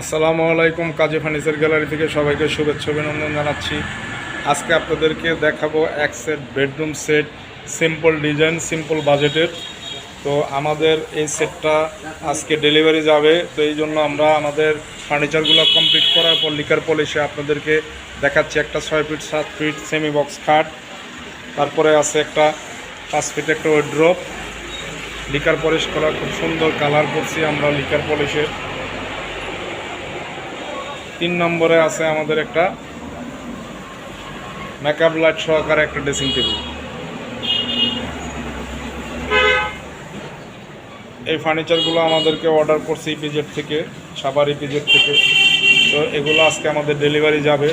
আসসালামু আলাইকুম কাজী furniture gallery থেকে সবাইকে শুভেচ্ছা, অভিনন্দন জানাচ্ছি। আজকে আপনাদেরকে দেখাবো এক set bedroom set simple design simple বাজেটের তো আমাদের এই সেটটা আজকে ডেলিভারি যাবে, তো এই জন্য আমরা আমাদের ফার্নিচারগুলো কমপ্লিট করার পর লিকার পলিশে আপনাদেরকে দেখাচ্ছি একটা ছয় ফিট সাত ফিট সেমি বক্স খাট। তারপরে আছে একটা পাঁচ ফিট একটা ড্রপ লিকার পলিশ করা খুব সুন্দর কালার করছি আমরা লিকার পলিশের তিন নম্বরে আছে আমাদের একটা মেকআপ লাইট সহকারে একটা ড্রেসিং টেবিল এই ফার্নিচারগুলো আমাদেরকে অর্ডার করছে ইপিজেড থেকে সাবার ইপিজেড থেকে। তো এগুলো আজকে আমাদের ডেলিভারি যাবে।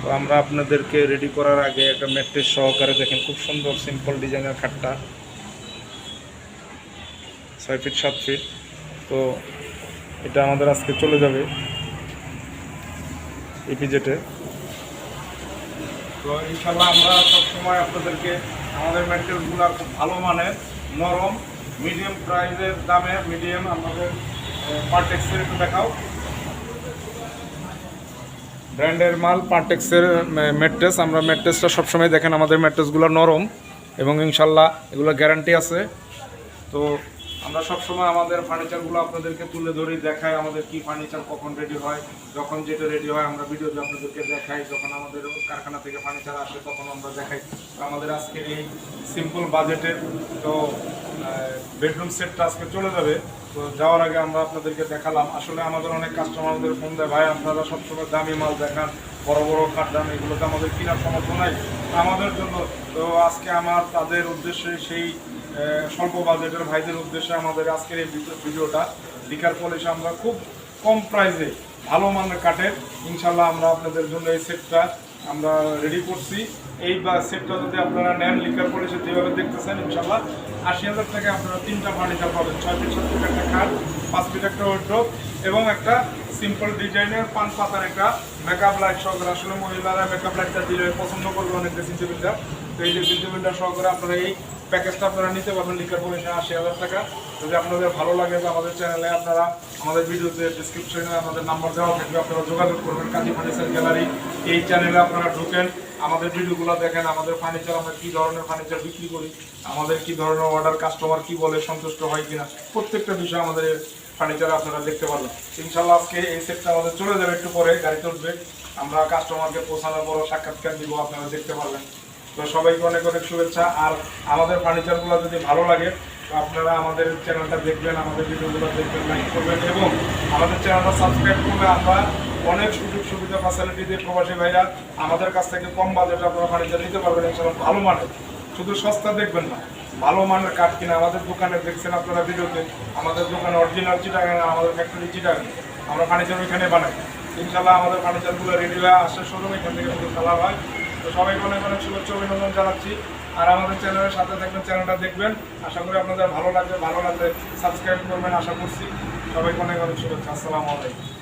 তো আমরা আপনাদেরকে রেডি করার আগে একটা ম্যাট্রেস সহকারে দেখেন, খুব সুন্দর সিম্পল ডিজাইনের খাটটা। ছয় ফিট সাত ফিট তো এটা আমাদের আজকে চলে যাবে। ইপিজেটে তো ইনশাল্লাহ আমরা সবসময় আপনাদেরকে আমাদের ম্যাটেরিয়ালগুলো খুব ভালো মানের নরম মিডিয়াম প্রাইসের দামে মিডিয়াম আমাদের পার্টেক্সের একটু দেখাও। ব্র্যান্ডের মাল পার্টেক্সের ম্যাট্রেস আমরা ম্যাট্রেসটা সবসময় দেখেন আমাদের ম্যাট্রেসগুলো নরম এবং ইনশাল্লাহ এগুলো গ্যারান্টি আছে। তো আমরা সবসময় আমাদের ফার্নিচারগুলো আপনাদেরকে তুলে ধরি দেখাই, আমাদের কি ফার্নিচার কখন রেডি হয়, যখন যেটা রেডি হয় আমরা ভিডিওতে আপনাদেরকে দেখাই, যখন আমাদের কারখানা থেকে ফার্নিচার আসে তখন আমরা দেখাই। আমাদের আজকে এই সিম্পল বাজেটের তো বেডরুম সেটটা আজকে চলে যাবে। তো যাওয়ার আগে আমরা আপনাদেরকে দেখালাম। আসলে আমাদের অনেক কাস্টমারদের ফোন দেয়, ভাই, আপনারা সবসময় দামি মাল দেখান, বড় বড় খাট দাম, এগুলোতে আমাদের কেনার সামর্থ্য নাই। আমাদের জন্য, তো আজকে আমার, তাদের উদ্দেশ্যে সেই স্বল্প বাজেটের ভাইদের উদ্দেশ্যে আমাদের আজকের এই ভিডিওটা। লিকার পলিশে আমরা খুব কম প্রাইসে ভালো মানের কাঠের, ইনশাল্লাহ আমরা আপনাদের জন্য এই সেটটা আমরা রেডি করছি। এই বা সেটটা যদি আপনারা নেন লিকার পলিশে যেভাবে দেখতেছেন, ইনশাল্লাহ আশি হাজার টাকা আপনারা তিনটা ফার্নিচার পাবেন। ছয় ফিট সাত ফিট একটা খাট, পাঁচ ফিট একটা ওয়ার্ড্রোপ এবং একটা সিম্পল ডিজাইনের পান পাতার একটা মেকআপ লাইট সহকারে। আসলে মহিলারা মেকআপ লাইটটা দিলে পছন্দ করবে অনেক ড্রেসিং টেবিলটা তো এই ড্রেসিং টেবিলটা সহকারে আপনারা এই প্যাকেজটা আপনারা নিতে পারবেন লিকার পলিশে আশি হাজার টাকা। যদি আপনাদের ভালো লাগে যে আমাদের চ্যানেলে আপনারা আমাদের ভিডিওতে ডিসক্রিপশনে আমাদের নাম্বার দেওয়া থাকবে, আপনারা যোগাযোগ করবেন কাজী ফার্নিচার গ্যালারি। এই চ্যানেলে আপনারা ঢুকেন, আমাদের ভিডিওগুলো দেখেন, আমাদের ফার্নিচার আমরা কী ধরনের ফার্নিচার বিক্রি করি, আমাদের কী ধরনের অর্ডার কাস্টমার কী বলে, সন্তুষ্ট হয় কিনা, প্রত্যেকটা বিষয় আমাদের ফার্নিচার আপনারা দেখতে পারবেন। ইনশাল্লাহ আজকে এই সেটটা আমাদের চলে যাবে, একটু পরে গাড়ি চলবে। আমরা কাস্টমারকে পৌঁছানোর পর সাক্ষাৎকার দিব, আপনারা দেখতে পারবেন। তো সবাইকে অনেক অনেক শুভেচ্ছা। আর আমাদের ফার্নিচারগুলো যদি ভালো লাগে, আপনারা আমাদের চ্যানেলটা দেখবেন, আমাদের ভিডিওগুলো দেখবেন, লাইক করবেন এবং আমাদের চ্যানেলটা সাবস্ক্রাইব করলে আমরা অনেক সুযোগ সুবিধা ফ্যাসিলিটি দিয়ে প্রবাসী ভাইরা আমাদের কাছ থেকে কম বাজেটে আপনারা ফার্নিচার নিতে পারবেন ইনশাল্লাহ ভালো মানের। শুধু সস্তা দেখবেন না, ভালো মানের কাঠ কিনা আমাদের দোকানে দেখছেন আপনারা ভিডিওতে, আমাদের দোকানে অরিজিনাল চিটাগান আমাদের ফ্যাক্টরি চিটাগান আমরা ফার্নিচার ওইখানে বানাই। ইনশাল্লাহ আমাদের ফার্নিচারগুলো রেডি হয়ে আসে শোরুম এখান থেকে শুধু খেলা হয়। তো সবাইকে অনেক অনেক শুভেচ্ছা, অভিনন্দন জানাচ্ছি। আর আমাদের চ্যানেলের সাথে থাকবেন চ্যানেলটা দেখবেন। আশা করি আপনাদের ভালো লাগবে, ভালো লাগলে সাবস্ক্রাইব করবেন, আশা করছি। সবাইকে অনেক অনেক শুভেচ্ছা, আসসালামু আলাইকুম।